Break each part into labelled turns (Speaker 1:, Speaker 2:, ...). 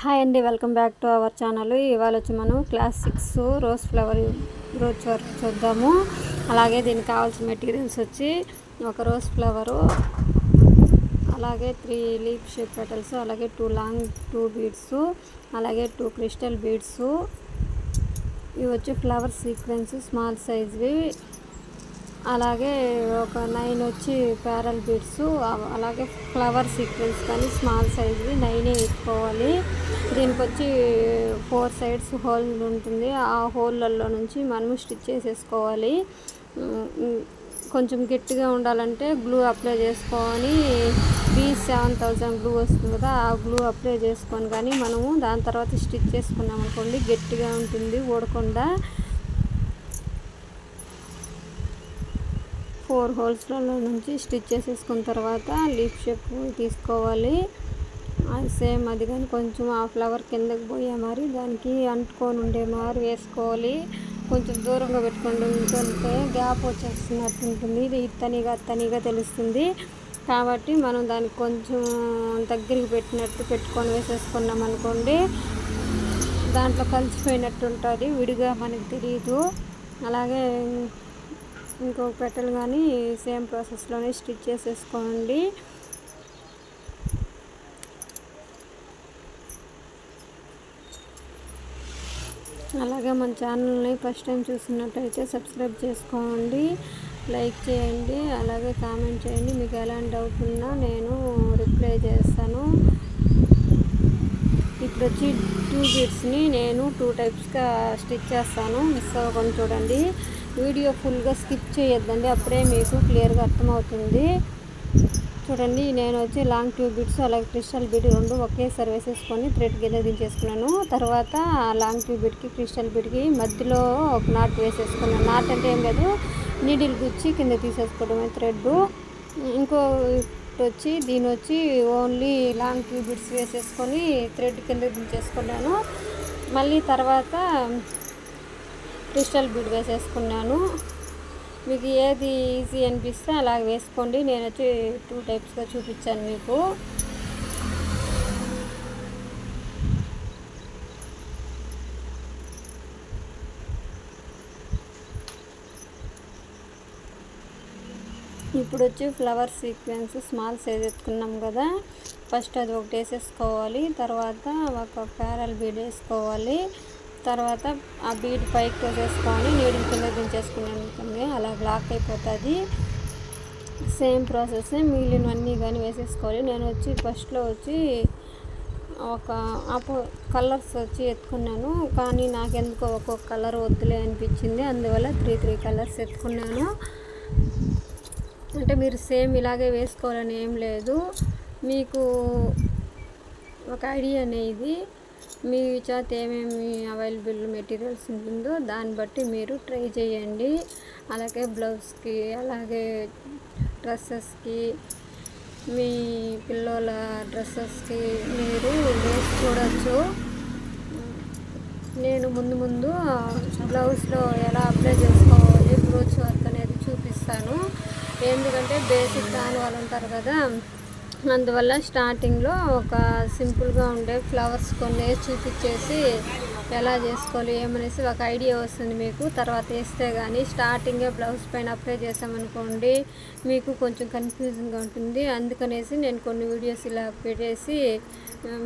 Speaker 1: Hi అండి welcome back to our channel. ఇవాళ వచ్చి మనం class six rose flower rose work చూద్దాము. అలాగే దీనికి కావాల్సిన మెటీరియల్స్ వచ్చి ఒక రోజ్ ఫ్లవరు అలాగే త్రీ లీఫ్ షేప్ పెటల్స్ అలాగే టూ లాంగ్ టూ బీడ్స్ అలాగే టూ క్రిస్టల్ బీడ్స్. ఇవి వచ్చి ఫ్లవర్ సీక్వెన్స్ స్మాల్ సైజ్వి అలాగే ఒక నైన్ వచ్చి ప్యారల్ బీడ్స్ అలాగే ఫ్లవర్ సీక్వెన్స్ కానీ స్మాల్ సైజ్వి నైనే ఎత్తుకోవాలి దీనికి వచ్చి ఫోర్ సైడ్స్ హోల్ ఉంటుంది. ఆ హోల్లలో నుంచి మనము స్టిచ్ చేసేసుకోవాలి. కొంచెం గట్టిగా ఉండాలంటే గ్లూ అప్లై చేసుకొని బీ సెవెన్ థౌజండ్ గ్లూ వస్తుంది కదా ఆ గ్లూ అప్లై చేసుకొని కానీ మనము దాని తర్వాత స్టిచ్ చేసుకున్నాం అనుకోండి గట్టిగా ఉంటుంది ఓడకుండా ఫోర్ హోల్స్లలో నుంచి స్టిచ్ చేసేసుకున్న తర్వాత లీఫ్ షేప్ తీసుకోవాలి. అది సేమ్ అది కానీ కొంచెం ఆ ఫ్లవర్ కిందకి పోయే మరి దానికి అంటుకొని ఉండే మరి వేసుకోవాలి. కొంచెం దూరంగా పెట్టుకోండి ఉంటుంటే గ్యాప్ వచ్చేస్తున్నట్టు ఉంటుంది. ఇది ఇత్తనిగా అత్తనిగా తెలుస్తుంది. కాబట్టి మనం దానికి కొంచెం దగ్గరికి పెట్టినట్టు పెట్టుకొని వేసేసుకున్నాం అనుకోండి దాంట్లో కలిసిపోయినట్టు ఉంటుంది. విడిగా మనకి తెలియదు అలాగే ఇంకొక పెట్టలు కానీ సేమ్ ప్రాసెస్లోనే స్టిచ్ చేసేసుకోండి. అలాగే మన ఛానల్ని ఫస్ట్ టైం చూసినట్టయితే సబ్స్క్రైబ్ చేసుకోండి లైక్ చేయండి అలాగే కామెంట్ చేయండి. మీకు ఎలాంటి డౌట్ ఉన్నా నేను రిప్లై చేస్తాను. ఇప్పుడు వచ్చి టూ బీడ్స్ని నేను టూ టైప్స్గా స్టిచ్ చేస్తాను. మిస్ అవ్వకుండా చూడండి. వీడియో ఫుల్గా స్కిప్ చేయొద్దండి అప్పుడే మీకు క్లియర్గా అర్థమవుతుంది. చూడండి నేను వచ్చి లాంగ్ ట్యూబ్ బిట్స్ అలాగే క్రిస్టల్ బిట్ రెండు ఒకేసారి వేసేసుకొని థ్రెడ్ కింద దించేసుకున్నాను. తర్వాత లాంగ్ ట్యూబ్ బిట్కి క్రిస్టల్ బిట్కి మధ్యలో ఒక నాట్ వేసేసుకున్నాను. నాట్ అంటే ఏం లేదు నీడిల్ గుచ్చి కింద తీసేసుకోవడమే థ్రెడ్. ఇంకో వచ్చి దీని వచ్చి ఓన్లీ లాంగ్ ట్యూబ్ బిట్స్ వేసేసుకొని థ్రెడ్ కింద దించేసుకున్నాను. మళ్ళీ తర్వాత క్రిస్టల్ బీడ్ వేసేసుకున్నాను. మీకు ఏది ఈజీ అనిపిస్తే అలా వేసుకోండి. నేను వచ్చి టూ టైప్స్గా చూపించాను మీకు. ఇప్పుడు వచ్చి ఫ్లవర్ సీక్వెన్స్ స్మాల్ సైజ్ ఎత్తుకున్నాం కదా. ఫస్ట్ అది ఒకటి వేసేసుకోవాలి. తర్వాత ఒక ప్యారల్ బీడ్ వేసుకోవాలి. తర్వాత ఆ బీడ్ పైకి తోసేసుకొని నీడిల్ కింద దించేసుకునే అలా బ్లాక్ అయిపోతుంది. సేమ్ ప్రాసెస్ మిగిలినవన్నీ కానీ వేసేసుకోవాలి. నేను వచ్చి ఫస్ట్లో వచ్చి ఒక అపో కలర్స్ వచ్చి ఎత్తుకున్నాను కానీ నాకెందుకో ఒక్కొక్క కలర్ వద్దులే అనిపించింది. అందువల్ల త్రీ త్రీ కలర్స్ ఎత్తుకున్నాను. అంటే మీరు సేమ్ ఇలాగే వేసుకోవాలని ఏం లేదు. మీకు ఒక ఐడియా అనేది మీ చేత ఏమేమి అవైలబుల్ మెటీరియల్స్ ఉంటుందో దాన్ని బట్టి మీరు ట్రై చేయండి. అలాగే బ్లౌజ్కి అలాగే డ్రెస్సెస్కి మీ పిల్లల డ్రెస్సెస్కి మీరు వేసి చూడవచ్చు నేను ముందు ముందు బ్లౌజ్లో ఎలా అప్లై చేసుకోవాలి బ్రోచ్ వర్క్ అనేది చూపిస్తాను. ఎందుకంటే బేసిక్ దాని వాళ్ళు ఉంటారు కదా అందువల్ల స్టార్టింగ్లో ఒక సింపుల్గా ఉండే ఫ్లవర్స్ కొన్ని చూపించేసి ఎలా చేసుకోవాలి ఏమనేసి ఒక ఐడియా వస్తుంది మీకు. తర్వాత వేస్తే కానీ స్టార్టింగే బ్లౌజ్ పైన అప్లై చేసామనుకోండి మీకు కొంచెం కన్ఫ్యూజన్గా ఉంటుంది. అందుకనేసి నేను కొన్ని వీడియోస్ ఇలా పెట్టేసి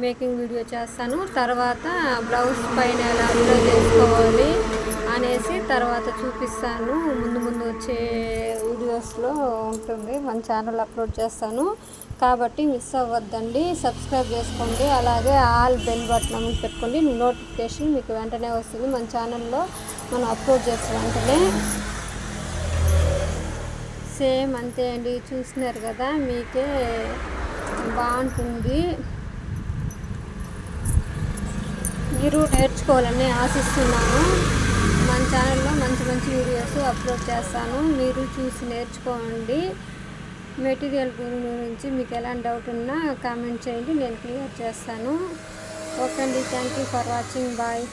Speaker 1: మేకింగ్ వీడియో చేస్తాను. తర్వాత బ్లౌజ్ పైన ఎలా అప్లై చేసుకోవాలి తర్వాత చూపిస్తాను. ముందు ముందు వచ్చే వీడియోస్లో ఉంటుంది. మన ఛానల్ అప్లోడ్ చేస్తాను. కాబట్టి మిస్ అవ్వద్దండి. సబ్స్క్రైబ్ చేసుకోండి. అలాగే ఆల్ బెల్ బటన్ పెట్టుకోండి. నోటిఫికేషన్ మీకు వెంటనే వస్తుంది. మన ఛానల్లో మనం అప్లోడ్ చేసిన వెంటనే. సేమ్ అంతే అండి. చూసినారు కదా? మీకే బాగుంటుంది. మీరు నేర్చుకోవాలని ఆశిస్తున్నాను. మన ఛానల్లో మంచి మంచి వీడియోస్ అప్లోడ్ చేస్తాను. మీరు చూసి నేర్చుకోండి. మెటీరియల్ గురించి మీకు ఎలాంటి డౌట్ ఉన్నా కామెంట్ చేయండి. నేను క్లియర్ చేస్తాను. ఓకే అండి. Thank you for watching bye